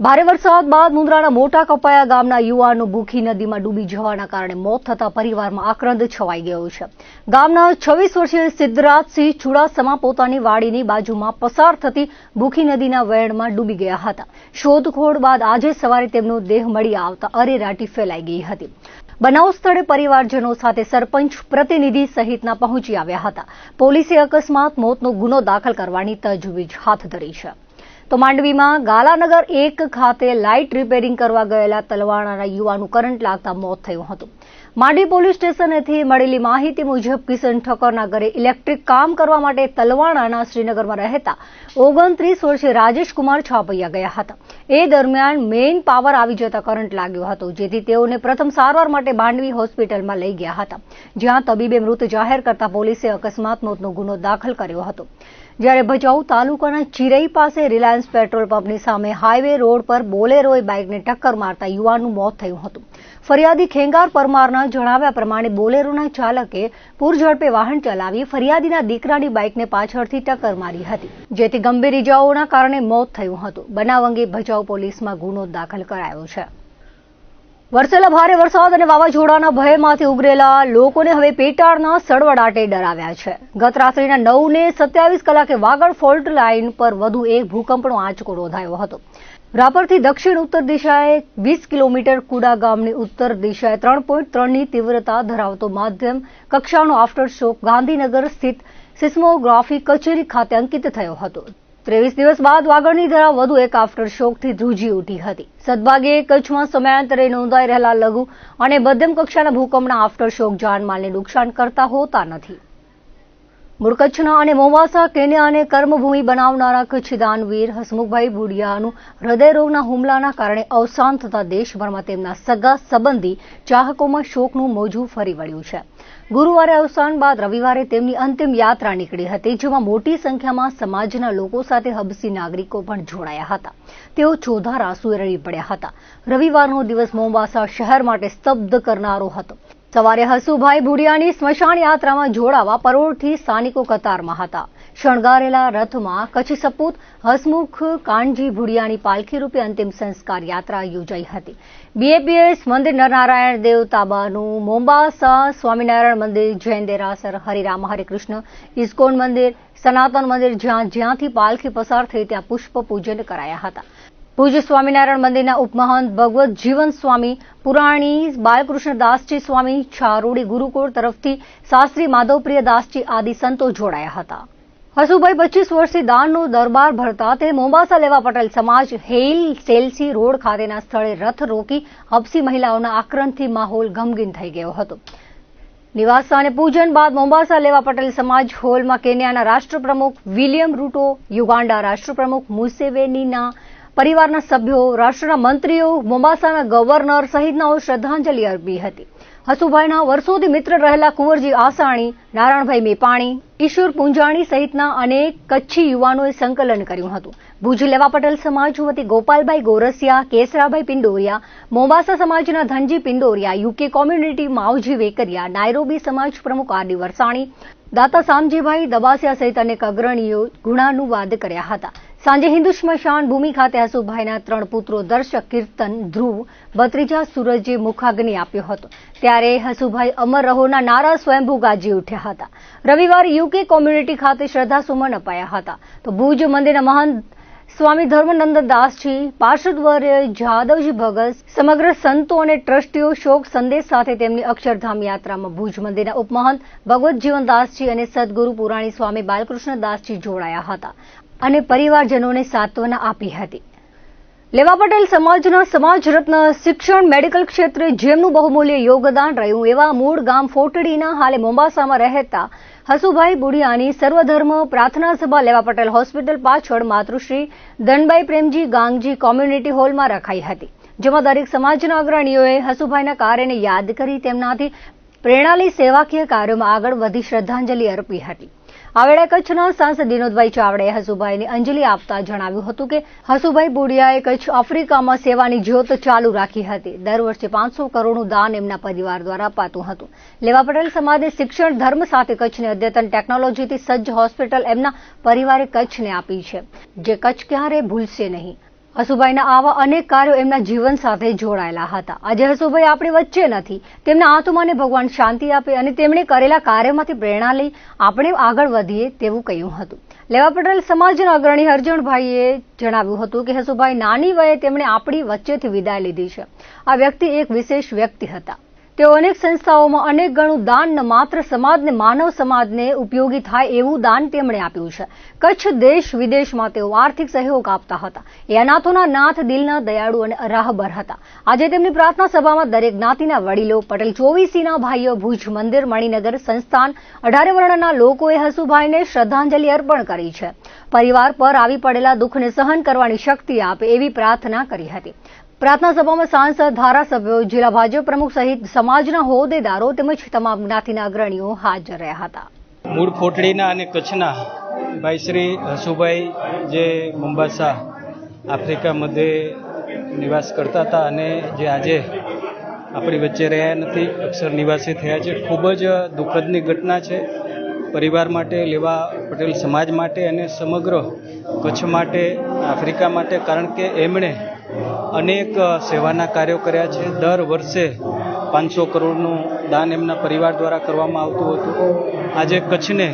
ભારે વરસાદ બાદ મુંદ્રાના મોટા કપાયા ગામના યુવાનનું ભૂખી નદીમાં ડૂબી જવાના કારણે મોત થતા પરિવારમાં આક્રંદ છવાઈ ગયો છે. ગામના છવ્વીસ વર્ષીય સિદ્ધરાજસિંહ ચુડાસમા પોતાની વાડીની બાજુમાં પસાર થતી ભૂખી નદીના વહેણમાં ડૂબી ગયા હતા. શોધખોળ બાદ આજે સવારે તેમનો દેહ મળી આવતા અરેરાટી ફેલાઈ ગઈ હતી. બનાવ સ્થળે પરિવારજનો સાથે સરપંચ, પ્રતિનિધિ સહિતના પહોંચી આવ્યા હતા. પોલીસે અકસ્માત મોતનો ગુનો દાખલ કરવાની તજવીજ હાથ ધરી છે. તો માંડવીમાં ગાલાનગર એક ખાતે લાઇટ રિપેરિંગ કરવા ગયેલા તલવાણાના યુવાનું કરંટ લાગતા મોત થયું હતું. માંડવી પોલીસ સ્ટેશનેથી મળેલી માહિતી મુજબ કિશન ઠક્કરના ઘરે ઇલેક્ટ્રિક કામ કરવા માટે તલવાણાના શ્રીનગરમાં રહેતા ઓગણત્રીસ વર્ષીય રાજેશકુમાર છાપૈયા ગયા હતા. એ દરમિયાન મેઇન પાવર આવી જતા કરંટ લાગ્યો હતો, જેથી તેઓને પ્રથમ સારવાર માટે માંડવી હોસ્પિટલમાં લઈ ગયા હતા, જ્યાં તબીબે મૃત જાહેર કરતા પોલીસે અકસ્માત, મોતનો ગુનો દાખલ કર્યો હતો. જ્યારે ભચાઉ તાલુકાના ચિરઈ પાસે રિલાયન્સ પેટ્રોલ પંપની સામે હાઈવે રોડ પર બોલેરોએ બાઇકને ટક્કર મારતા યુવાનનું મોત થયું હતું. ફરિયાદી ખેંગાર પરમારના જણાવ્યા પ્રમાણે બોલેરોના ચાલકે પૂરઝડપે વાહન ચલાવી ફરિયાદીના દીકરાની બાઇકને પાછળથી ટક્કર મારી હતી, જેથી ગંભીર ઇજાઓના કારણે મોત થયું હતું. બનાવ અંગે ભચાઉ પોલીસમાં ગુનો દાખલ કરાયો છે. વરસેલા ભારે વરસાદ અને વાવાઝોડાના ભયમાંથી ઉગરેલા લોકોને હવે પેટાળના સળવડાટે ડરાવ્યા છે. ગત રાત્રિના નવ ને સત્યાવીસ કલાકે વાગડ ફોલ્ટ લાઇન પર વધુ એક ભૂકંપનો આંચકો નોંધાયો હતો. રાપરથી દક્ષિણ ઉત્તર દિશાએ વીસ કિલોમીટર કુડા ગામની ઉત્તર દિશાએ ત્રણ પોઈન્ટ ત્રણની તીવ્રતા ધરાવતો માધ્યમ કક્ષાનો આફ્ટર શોક ગાંધીનગર સ્થિત સિસ્મોગ્રાફી કચેરી ખાતે અંકિત થયો હતો. ત્રેવીસ દિવસ બાદ વાગડની ધરા વધુ એક આફ્ટર શોકથી ધ્રુજી ઉઠી હતી. સદભાગ્યે કચ્છમાં સમયાંતરે નોંધાઈ રહેલા લઘુ અને મધ્યમ કક્ષાના ભૂકંપના આફ્ટર શોક જાનમાલને નુકસાન કરતા હોતા નથી. મૂળ અને મોવાસા કેન્યાને કર્મભૂમિ બનાવનારા કચ્છ દાનવીર હસમુખભાઈ બુડિયાનું હૃદયરોગના હુમલાના કારણે અવસાન થતા દેશભરમાં તેમના સગા સંબંધી ચાહકોમાં શોકનું મોજું ફરી વળ્યું છે. ગુરુવારે અવસાન બાદ રવિવારે તેમની અંતિમ યાત્રા નીકળી હતી, જેમાં મોટી સંખ્યામાં સમાજના લોકો સાથે હબસી નાગરિકો પણ જોડાયા હતા. તેઓ ચોધારા રડી પડ્યા હતા. રવિવારનો દિવસ મોમ્બાસા શહેર માટે સ્તબ્ધ કરનારો હતો. સવારે હસુભાઈ ભુડિયાની સ્મશાન યાત્રામાં જોડાવા પરોળથી સ્થાનિકો કતારમાં હતા. શણગારેલા રથમાં કચ્છ સપૂત હસમુખ કાનજી ભુડિયાની પાલખી રૂપે અંતિમ સંસ્કાર યાત્રા યોજાઈ હતી. બીએપીએસ મંદિર નરનારાયણ દેવ તાબાનું મોમ્બાસા સ્વામિનારાયણ મંદિર જૈન દેરાસર હરિરામ હરિકૃષ્ણ ઇસ્કોન મંદિર, સનાતન મંદિર જ્યાં જ્યાંથી પાલખી પસાર થઈ ત્યાં પુષ્પ પૂજન કરાયા હતા. પૂજ્ય સ્વામિનારાયણ મંદિરના ઉપમહંત ભગવત જીવન સ્વામી, પુરાણી બાલકૃષ્ણદાસજી સ્વામી છારોડી ગુરુકુળ તરફથી શાસ્ત્રી માધવપ્રિય દાસજી આદિ સંતો જોડાયા હતા. હસુભાઈ પચીસ વર્ષથી દાનનો દરબાર ભરતા તે મોમ્બાસા લેવા પટેલ સમાજ હેલ સેલસી રોડ ખાતેના સ્થળે રથ રોકી હબસી મહિલાઓના આક્રંદથી માહોલ ગમગીન થઈ ગયો હતો. નિવાસ અને પૂજન બાદ મોમ્બાસા લેવા પટેલ સમાજ હોલમાં કેન્યાના રાષ્ટ્રપ્રમુખ વિલિયમ રૂટો યુગાન્ડા રાષ્ટ્રપ્રમુખ મુસેવેનીના પરિવારના સભ્યો, રાષ્ટ્રના મંત્રીઓ મોમ્બાસાના ગવર્નર સહિતનાઓ શ્રદ્ધાંજલિ અર્પી હતી. હસુભાઈના વર્ષોથી મિત્ર રહેલા કુંવરજી આસાણી, નારાયણભાઈ મેપાણી ઈશ્વર પુંજાણી સહિતના અનેક કચ્છી યુવાનોએ સંકલન કર્યું હતું. ભુજ લેવા પટેલ સમાજ વતી ગોપાલભાઈ ગોરસિયા, કેસરાભાઈ પિંડોરિયા, મોબાસા સમાજના Dhanji Pindoria, UK community Mavji Vekaria, Nairobi સમાજ પ્રમુખ આરડી વરસાણી, દાતા સામજીભાઈ દબાસિયા સહિત અનેક અગ્રણીઓ ગુણાનુવાદ કર્યા હતા. સાંજે હિન્દુ સ્મશાન ભૂમિ ખાતે હસુભાઈના ત્રણ પુત્રો દર્શક કીર્તન ધ્રુવ ભત્રીજા સૂરજે મુખાગ્નિ આપ્યો હતો. ત્યારે હસુભાઈ અમર રહોના નારા સ્વયંભૂ ગાજી ઉઠ્યા હતા. રવિવાર યુકે કોમ્યુનિટી ખાતે શ્રદ્ધાસુમન અપાયા હતા. તો ભુજ મંદિરના મહંત સ્વામી ધર્મનંદ દાસજી પાર્ષદવર્ય જાદવજી ભગત, સમગ્ર સંતો અને ટ્રસ્ટીઓ શોક સંદેશ સાથે તેમની અક્ષરધામ યાત્રામાં ભુજ મંદિરના ઉપમહંત ભગવત જીવનદાસજી અને સદગુરુ પુરાણી સ્વામી બાલકૃષ્ણદાસજી જોડાયા હતા. અને પરિવારજનોને સાંત્વના આપી હતી. લેવા પટેલ સમાજના સમાજ રત્ન શિક્ષણ મેડિકલ ક્ષેત્રે જેમનું બહુમૂલ્ય યોગદાન રહ્યું, એવા મૂળ ગામ ફોટડીના હાલે મોમ્બાસામાં રહેતા હસુભાઈ બુડિયાની સર્વધર્મ પ્રાર્થના સભા લેવા પટેલ હોસ્પિટલ પાછળ માતૃશ્રી ધનભાઈ પ્રેમજી ગાંગજી કોમ્યુનિટી હોલમાં રખાઈ હતી. જેમાં દરેક સમાજના અગ્રણીઓએ હસુભાઈના કાર્યને યાદ કરી તેમનાથી પ્રેરણાલી સેવાકીય કાર્યોમાં આગળ વધી શ્રદ્ધાંજલિ અર્પી હતી. આ કચ્છના સાંસદ વિનોદભાઈ ચાવડાએ હસુભાઈને અંજલિ આપતા જણાવ્યું હતું કે હસુભાઈ બુડિયાએ કચ્છ આફ્રિકામાં સેવાની જ્યોત ચાલુ રાખી હતી. દર વર્ષે પાંચસો કરોડનું દાન એમના પરિવાર દ્વારા અપાતું હતું. લેવા પટેલ સમાજે શિક્ષણ, ધર્મ સાથે કચ્છને અદ્યતન ટેકનોલોજીથી સજ્જ હોસ્પિટલ એમના પરિવારે કચ્છને આપી છે. જે કચ્છ ક્યારે ભૂલશે નહીં. હસુભાઈના આવા અનેક કાર્યો એમના જીવન સાથે જોડાયેલા હતા. આજે હસુભાઈ આપણી વચ્ચે નથી. તેમના આત્માને ભગવાન શાંતિ આપે અને તેમણે કરેલા કાર્યમાંથી પ્રેરણા લઈ આપણે આગળ વધીએ તેવું કહ્યું હતું. લેવા પટેલ સમાજના અગ્રણી હરજણભાઈએ જણાવ્યું હતું કે હસુભાઈ નાની વયે તેમણે આપણી વચ્ચેથી વિદાય લીધી છે. આ વ્યક્તિ એક વિશેષ વ્યક્તિ હતા. તેઓ અનેક સંસ્થાઓમાં અનેક ગણું દાન ન માત્ર સમાજને, માનવ સમાજને ઉપયોગી થાય એવું દાન તેમણે આપ્યું છે. કચ્છ દેશ વિદેશમાં તેઓ આર્થિક સહયોગ આપતા હતા. એ અનાથોના નાથ, દિલના દયાળુ અને રાહબર હતા. આજે તેમની પ્રાર્થના સભામાં દરેક જ્ઞાતિના વડીલો, પટેલ ચોવીસીના ભાઈઓ, ભુજ મંદિર, મણિનગર સંસ્થાન, અઢારે વર્ણના લોકોએ હસુભાઈને શ્રદ્ધાંજલિ અર્પણ કરી છે. પરિવાર પર આવી પડેલા દુઃખને સહન કરવાની શક્તિ આપે એવી પ્રાર્થના કરી હતી. પ્રાર્થના સભામાં સાંસદ, ધારાસભ્યો, જિલ્લા ભાજપ પ્રમુખ સહિત સમાજના હોદ્દેદારો તેમજ તમામ જ્ઞાતિના અગ્રણીઓ હાજર રહ્યા હતા. મૂળ કોટડીના અને કચ્છના ભાઈ શ્રી હસુભાઈ જે મુંબાસા આફ્રિકા મધ્યે નિવાસ કરતા હતા અને જે આજે આપણી વચ્ચે રહ્યા નથી, અક્ષર નિવાસી થયા છે, ખૂબ જ દુઃખદની ઘટના છે. પરિવાર માટે, લેવા પટેલ સમાજ માટે અને સમગ્ર કચ્છ માટે, આફ્રિકા માટે, કારણ કે એમણે અનેક સેવાના કાર્યો કર્યા છે. દર વર્ષે પાંચસો કરોડનું દાન એમના પરિવાર દ્વારા કરવામાં આવતું હતું. આજે કચ્છને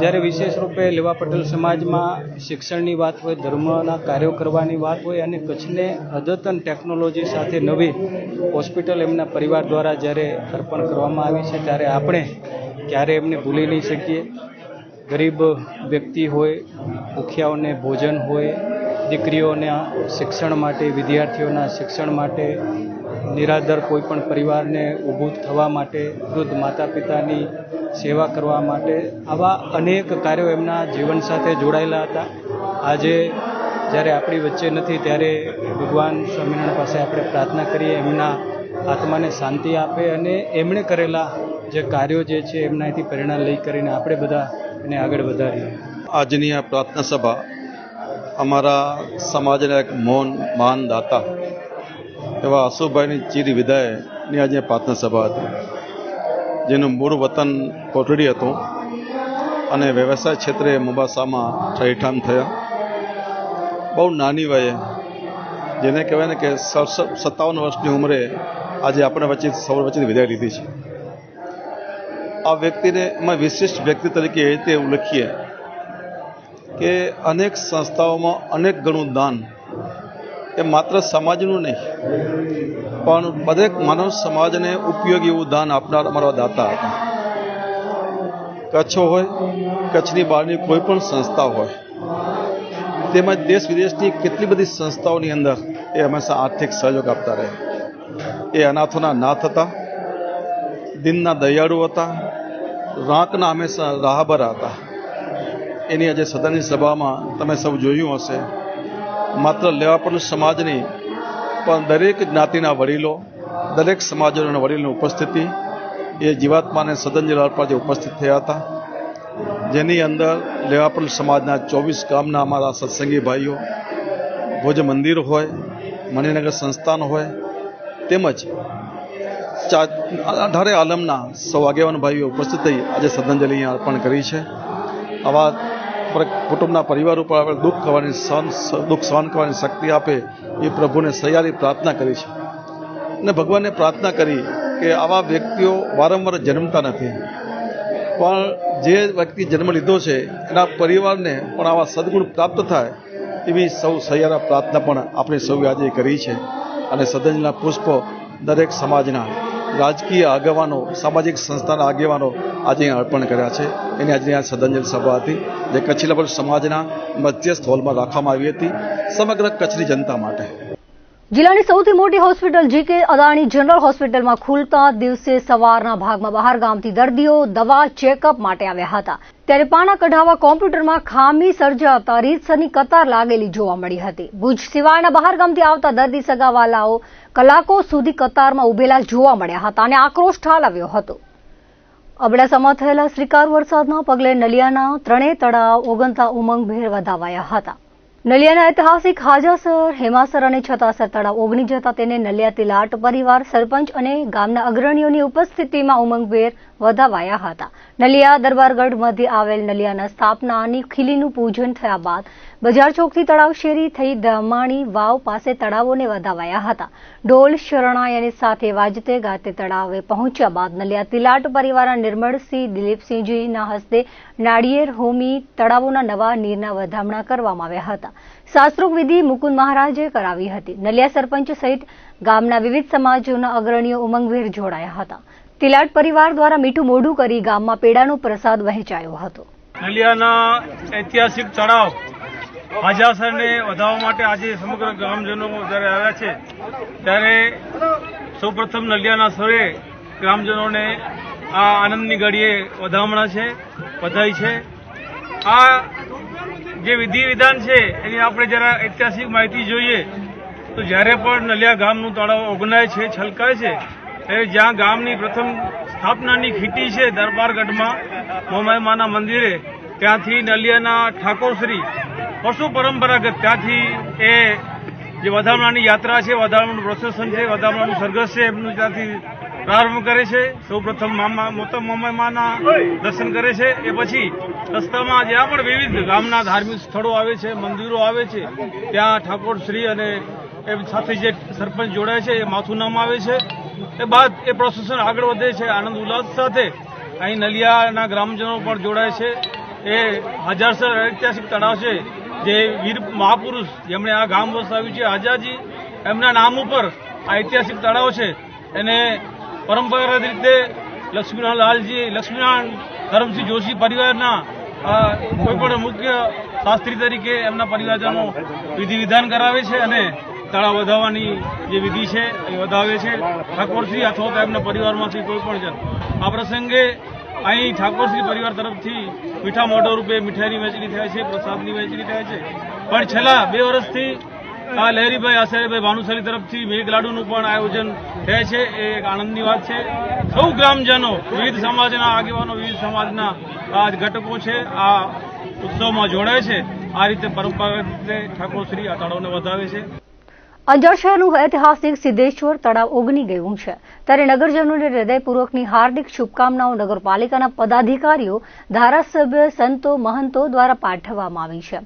જ્યારે વિશેષ રૂપે લેવા પટેલ સમાજમાં શિક્ષણની વાત હોય, ધર્મના કાર્યો કરવાની વાત હોય અને કચ્છને અદ્યતન ટેકનોલોજી સાથે નવી હોસ્પિટલ એમના પરિવાર દ્વારા જ્યારે અર્પણ કરવામાં આવી છે, ત્યારે આપણે ક્યારે એમને ભૂલી નહીં શકીએ. ગરીબ વ્યક્તિ હોય, ભૂખ્યાઓને ભોજન હોય દીકરીઓના શિક્ષણ માટે, વિદ્યાર્થીઓના શિક્ષણ માટે નિરાધાર કોઈપણ પરિવારને ઊભું થવા માટે, વૃદ્ધ માતા પિતાની સેવા કરવા માટે આવા અનેક કાર્યો એમના જીવન સાથે જોડાયેલા હતા. આજે જ્યારે આપણી વચ્ચે નથી, ત્યારે ભગવાન સ્વામિનારાયણ પાસે આપણે પ્રાર્થના કરીએ, એમના આત્માને શાંતિ આપે અને એમણે કરેલા જે કાર્યો જે છે, એમનાથી પ્રેરણા લઈ કરીને આપણે બધા એને આગળ વધારીએ. આજની આ પ્રાર્થના સભા અમારા સમાજના એક મૌન, માન દાતા એવા અશુભાઈની ચીર વિદાયની આજે પ્રાર્થના સભા હતી. જેનું મૂળ વતન કોટડી હતું અને વ્યવસાય ક્ષેત્રે મુબાસામાં ઠહીઠામ થયા. બહુ નાની વયે જેને કહેવાય ને કે સત્તાવન વર્ષની ઉંમરે આજે આપણે વચ્ચે સૌર વચ્ચે વિદાય લીધી છે. આ વ્યક્તિને એમાં વિશિષ્ટ વ્યક્તિ તરીકે એ રીતે ઉલ્લેખીએ કે અનેક સંસ્થાઓમાં અનેક ગણું દાન એ માત્ર સમાજનું નહીં, પણ દરેક માનવ સમાજને ઉપયોગી એવું દાન આપનાર અમારા દાતા હતા. કચ્છ હોય, કચ્છની બહારની કોઈ પણ સંસ્થા હોય તેમજ દેશ વિદેશની કેટલી બધી સંસ્થાઓની અંદર એ હંમેશા આર્થિક સહયોગ આપતા રહે. એ અનાથોના નાથ હતા, દિનના દયાળુ હતા રાંકના હંમેશા રાહબર હતા. એની આજે સદનની સભામાં તમે સૌ જોયું હશે. માત્ર લેવાપણ સમાજની, પણ દરેક જ્ઞાતિના વડીલો, દરેક સમાજોના વડીલોની ઉપસ્થિતિ, એ જીવાત્માને સદન અર્પણ જે ઉપસ્થિત થયા હતા. જેની અંદર લેવાપણ સમાજના ચોવીસ ગામના અમારા સત્સંગી ભાઈઓ, ભોજ મંદિર હોય, મણિનગર સંસ્થાન હોય, તેમજ અઢારે આલમના સૌ આગેવાન ભાઈઓ ઉપસ્થિત થઈ આજે શ્રદ્ધાંજલિ અર્પણ કરી છે. આવા પર- કુટુંબના પરિવાર ઉપર આવેલ દુઃખ કરવાની સહન દુઃખ સહન કરવાની શક્તિ આપે એ પ્રભુને સહિયારી પ્રાર્થના કરી છે. અને ભગવાનને પ્રાર્થના કરી કે આવા વ્યક્તિઓ વારંવાર જન્મતા નથી. પણ જે વ્યક્તિ જન્મ લીધો છે, એના પરિવારને પણ આવા સદગુણ પ્રાપ્ત થાય એવી સૌ સહિયારા પ્રાર્થના પણ આપણે સૌ આજે કરી છે. અને સદનના પુષ્પો દરેક સમાજના રાજકીય આગેવાનો, સામાજિક સંસ્થાના આગેવાનો આજે અર્પણ કર્યા છે. એની આજની આ શ્રદ્ધાંજલિ સભા હતી, જે કચ્છી સમાજના મધ્યસ્થ હોલમાં રાખવામાં આવી હતી, સમગ્ર કચ્છની જનતા માટે. જિલ્લાની સૌથી મોટી હોસ્પિટલ જીકે અદાણી જનરલ હોસ્પિટલમાં ખુલતા દિવસે સવારના ભાગમાં બહાર ગામથી દર્દીઓ દવા ચેકઅપ માટે આવ્યા હતા. ત્યારે પાણા કઢાવા કોમ્પ્યુટરમાં ખામી સર્જાતા રીતસરની કતાર લાગેલી જોવા મળી હતી. ભુજ સિવાયના બહાર ગામથી આવતા દર્દી સગાવાલાઓ કલાકો સુધી કતારમાં ઉભેલા જોવા મળ્યા હતા અને આક્રોશ ઠાલવ્યો હતો. અબડાસામાં થયેલા શ્રીકાર વરસાદના પગલે નલિયાના ત્રણેય તળાવ ઓગનતા ઉમંગભેર વધાવાયા હતા. નલિયાના ઐતિહાસિક હાજાસર હેમાસર અને છતાસર તળાવ ઓગની જતા તેને નલિયા તિલાટ પરિવાર, સરપંચ અને ગામના અગ્રણીઓની ઉપસ્થિતિમાં ઉમંગભેર વધાવાયા હતા. નલિયા દરબારગઢ મધ્ય આવેલ નલિયાના સ્થાપનાની ખીલીનું પૂજન થયા બાદ બજાર ચોકથી તળાવ શેરી થઈ દમાણી વાવ પાસે તળાવોને વધાવાયા હતા. ઢોલ શરણાયની સાથે વાજતે ગાતે તળાવે પહોંચ્યા બાદ નલિયા તિલાટ પરિવારના નિર્મળસિંહ, દિલીપસિંહજીના હસ્તે નાળિયેર, હોમી તળાવોના નવા નીરના વધામણા કરવામાં આવ્યા હતા. શાસ્ત્રોક વિધિ મુકુંદ મહારાજે કરાવી હતી. નલિયા સરપંચ સહિત ગામના વિવિધ સમાજોના અગ્રણીઓ ઉમંગભેર જોડાયા હતા. તિલાટ પરિવાર દ્વારા મીઠું મોઢું કરી ગામમાં પેડાનો પ્રસાદ વહેંચાયો હતો. નલિયાના ઐતિહાસિક તળાવ હાજાસરને વધારવા માટે આજે સમગ્ર ગ્રામજનો જ્યારે આવ્યા છે, ત્યારે સૌપ્રથમ નલિયાના સ્વરે ગ્રામજનોને આ આનંદની ઘડીએ વધામણા છે વધાઈ છે. આ જે વિધિ વિધાન છે, એની આપણે જરા ઐતિહાસિક માહિતી જોઈએ તો જ્યારે પણ નલિયા ગામનું તળાવ ઓગનાય છે, છલકાય છે ત્યારે જ્યાં ગામની પ્રથમ સ્થાપનાની ખીટી છે દરબારગઢમાં મોમાયમાના મંદિરે, ત્યાંથી નલિયાના ઠાકોરશ્રી પશુ પરંપરાગત ત્યાંથી એ જે વધામણાની યાત્રા છે, વધામણાનું પ્રોસેસન છે, વધામણાનું સરઘસ છે, એમનું ત્યાંથી પ્રારંભ કરે છે. સૌપ્રથમ મામા, મોતમ મોમાઈમાના દર્શન કરે છે. એ પછી રસ્તામાં જ્યાં પણ વિવિધ ગામના ધાર્મિક સ્થળો આવે છે, મંદિરો આવે છે, ત્યાં ઠાકોરશ્રી અને એ સાથે જે સરપંચ જોડાય છે, એ માથું નામ આવે છે. એ બાદ એ પ્રોસેસન આગળ વધે છે. આનંદ ઉલ્લાસ સાથે અહીં નલિયાના ગ્રામજનો પણ જોડાય છે. એ હજારસર ઐતિહાસિક તળાવ છે, જે વીર મહાપુરુષ, જેમણે આ ગામ વસાવ્યું છે આઝાજી એમના નામ ઉપર આ ઐતિહાસિક તળાવ છે. એને પરંપરાગત રીતે લક્ષ્મીનારાયણ લાલજી લક્ષ્મીનારાયણ ધરમસિંહ જોશી પરિવારના કોઈ પણ મુખ્ય શાસ્ત્રી તરીકે એમના પરિવારજનો વિધિ વિધાન કરાવે છે અને તળાવ વધાવવાની જે વિધિ છે એ વધાવે છે. ઠાકોરશ્રી અથવા તો એમના પરિવારમાંથી કોઈ પણ જણ આ પ્રસંગે અહીં ઠાકોરજી પરિવાર તરફથી મીઠા મોઢો રૂપે મીઠાઈની વહેંચણી થાય છે, પ્રસાદની વહેંચણી થાય છે. પણ છેલ્લા બે વર્ષથી આ લહેરીભાઈ આચાર્યભાઈ ભાનુશાલી તરફથી મેઘલાડુનું પણ આયોજન થાય છે. એ એક આનંદની વાત છે. સૌ ગ્રામજનો, વિવિધ સમાજના આગેવાનો, વિવિધ સમાજના આ ઘટકો છે. આ ઉત્સવમાં જોડાય છે. આ રીતે પરંપરાગત રીતે ઠાકોરશ્રી આ તળાવને વધાવે છે. અંજાર શહેરનું ઐતિહાસિક સિદ્ધેશ્વર તળાવ ઓગની ગયું છે. ત્યારે નગરજનોને હૃદયપૂર્વકની હાર્દિક શુભકામનાઓ નગરપાલિકાના પદાધિકારીઓ, ધારાસભ્ય, સંતો, મહંતો દ્વારા પાઠવવામાં આવી છે.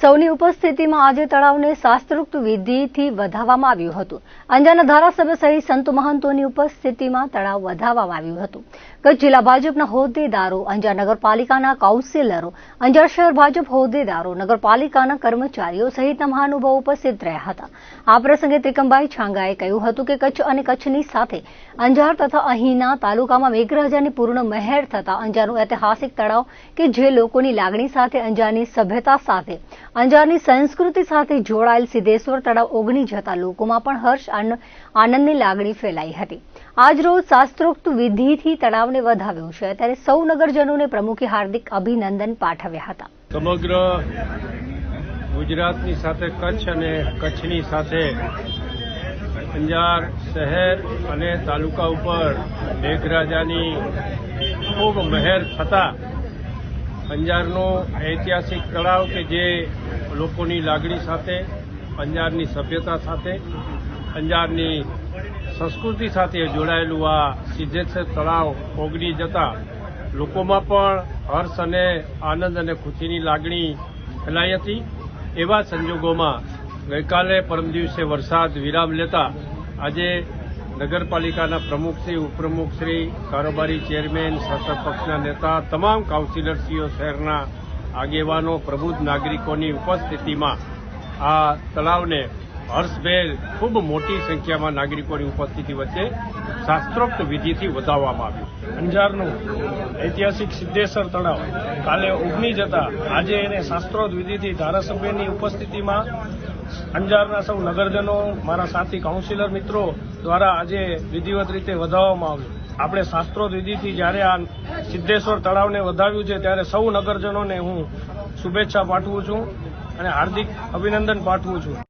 સૌની ઉપસ્થિતિમાં આજે તળાવને શાસ્ત્રોક્ત વિધિથી વધાવવામાં આવ્યું હતું. અંજારના ધારાસભ્ય સહિત સંત મહંતોની ઉપસ્થિતિમાં તળાવ વધાવવામાં આવ્યું હતું. કચ્છ જિલ્લા ભાજપના હોદ્દેદારો, અંજાર નગરપાલિકાના કાઉન્સિલરો, અંજાર શહેર ભાજપ હોદ્દેદારો, નગરપાલિકાના કર્મચારીઓ સહિતના મહાનુભાવો ઉપસ્થિત રહ્યા હતા. આ પ્રસંગે ત્રિકમભાઈ છાંગાએ કહ્યું હતું કે કચ્છ અને કચ્છની સાથે અંજાર તથા અહીંના તાલુકામાં મેઘરાજાની પૂર્ણ મહેર થતા અંજારનું ઐતિહાસિક તળાવ કે જે લોકોની લાગણી સાથે અંજારની સભ્યતા સાથે અંજારની સંસ્કૃતિ સાથે જોડાયેલ સિદ્ધેશ્વર તળાવ ઓગણી જતા લોકોમાં પણ હર્ષ આનંદની લાગણી ફેલાઈ હતી. આજરોજ શાસ્ત્રોક્ત વિધિથી તળાવને વધાવ્યો છે. ત્યારે સૌ નગરજનોને પ્રમુખે હાર્દિક અભિનંદન પાઠવ્યા હતા. સમગ્ર ગુજરાતની સાથે કચ્છ અને કચ્છની સાથે અંજાર શહેર અને તાલુકા ઉપર મેઘરાજાની ખૂબ મહેર થતા અંજારનું ઐતિહાસિક તળાવ કે જે લોકોની લાગણી સાથે અંજારની સભ્યતા સાથે અંજારની સંસ્કૃતિ સાથે જોડાયેલું આ સિદ્ધેશ્વર તળાવ ઓગળી જતા લોકોમાં પણ હર્ષ અને આનંદ અને ખુશીની લાગણી ફેલાઈ હતી. એવા સંજોગોમાં ગઈકાલે પરમ દિવસે વરસાદ વિરામ લેતા આજે નગરપાલિકાના પ્રમુખશ્રી ઉપપ્રમુખશ્રી કારોબારી ચેરમેન, શાસક પક્ષના નેતા, તમામ કાઉન્સિલરશ્રીઓ શહેરના આગેવાનો, પ્રબુદ્ધ નાગરિકોની ઉપસ્થિતિમાં આ તળાવને હર્ષભેર ખૂબ મોટી સંખ્યામાં નાગરિકોની ઉપસ્થિતિ વચ્ચે શાસ્ત્રોક્ત વિધિથી વધાવવામાં આવ્યું. અંજારનું ઐતિહાસિક સિદ્ધેશ્વર તળાવ કાલે ઉગની જતા આજે એને શાસ્ત્રોત વિધિથી ધારાસભ્યની ઉપસ્થિતિમાં અંજારના સૌ નગરજનો, મારા સાથી કાઉન્સિલર મિત્રો દ્વારા આજે વિધિવત રીતે વધાવવામાં આવ્યું. આપણે શાસ્ત્રોત વિધિથી જ્યારે આ સિદ્ધેશ્વર તળાવને વધાવ્યું છે, ત્યારે સૌ નગરજનોને હું શુભેચ્છા પાઠવું છું અને હાર્દિક અભિનંદન પાઠવું છું.